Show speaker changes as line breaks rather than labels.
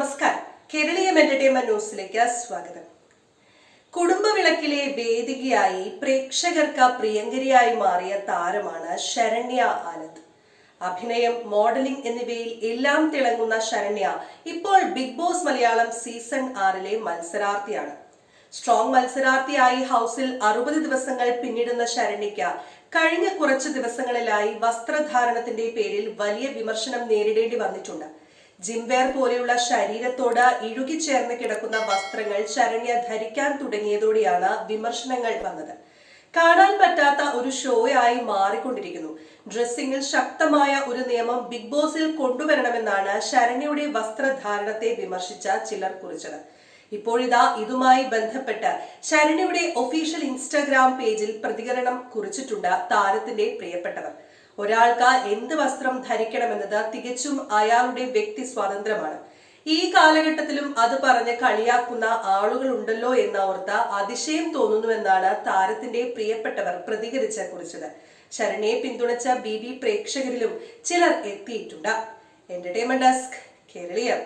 നമസ്കാരം. കേരളീയം എന്റർടൈൻമെന്റ് ന്യൂസിലേക്ക് സ്വാഗതം. കുടുംബവിളക്കിലെ വേദികയായി പ്രേക്ഷകർക്ക് പ്രിയങ്കരിയായി മാറിയ താരമാണ് ശരണ്യ ആനന്ദ്. അഭിനയം മോഡലിംഗ് എന്നിവയിൽ എല്ലാം തിളങ്ങുന്ന ശരണ്യ ഇപ്പോൾ ബിഗ് ബോസ് മലയാളം സീസൺ ആറിലെ മത്സരാർത്ഥിയാണ്. സ്ട്രോങ് മത്സരാർത്ഥിയായി ഹൗസിൽ അറുപത് ദിവസങ്ങൾ പിന്നിടുന്ന ശരണ്യയ്ക്ക് കഴിഞ്ഞ കുറച്ച് ദിവസങ്ങളിലായി വസ്ത്രധാരണത്തിന്റെ പേരിൽ വലിയ വിമർശനം നേരിടേണ്ടി വന്നിട്ടുണ്ട്. ജിംവെയർ പോലെയുള്ള ശരീരത്തോട് ഇഴുകിച്ചേർന്ന് കിടക്കുന്ന വസ്ത്രങ്ങൾ ശരണ്യ ധരിക്കാൻ തുടങ്ങിയതോടെയാണ് വിമർശനങ്ങൾ വന്നത്. കാണാൻ പറ്റാത്ത ഒരു ഷോയായി മാറിക്കൊണ്ടിരിക്കുന്നു. ഡ്രസ്സിംഗിൽ ശക്തമായ ഒരു നിയമം ബിഗ് ബോസിൽ കൊണ്ടുവരണമെന്നാണ് ശരണ്യയുടെ വസ്ത്രധാരണത്തെ വിമർശിച്ച ചിലർ കുറിച്ചത്. ഇപ്പോഴിതാ ഇതുമായി ബന്ധപ്പെട്ട് ശരണ്യയുടെ ഒഫീഷ്യൽ ഇൻസ്റ്റാഗ്രാം പേജിൽ പ്രതികരണം കുറിച്ചിട്ടുണ്ട് താരത്തിന്റെ പ്രിയപ്പെട്ടവർ. ഒരാൾക്ക് എന്ത് വസ്ത്രം ധരിക്കണമെന്നത് തികച്ചും അയാളുടെ വ്യക്തി സ്വാതന്ത്ര്യമാണ്. ഈ കാലഘട്ടത്തിലും അത് പറഞ്ഞ് കളിയാക്കുന്ന ആളുകളുണ്ടല്ലോ എന്ന ഓർത്ത് അതിശയം തോന്നുന്നുവെന്നാണ് താരത്തിന്റെ പ്രിയപ്പെട്ടവർ പ്രതികരിച്ച കുറിച്ചത്. ശരണ്യെ പിന്തുണച്ച ബി പ്രേക്ഷകരിലും ചിലർ എത്തിയിട്ടുണ്ട്. Entertainment desk Keraleeyam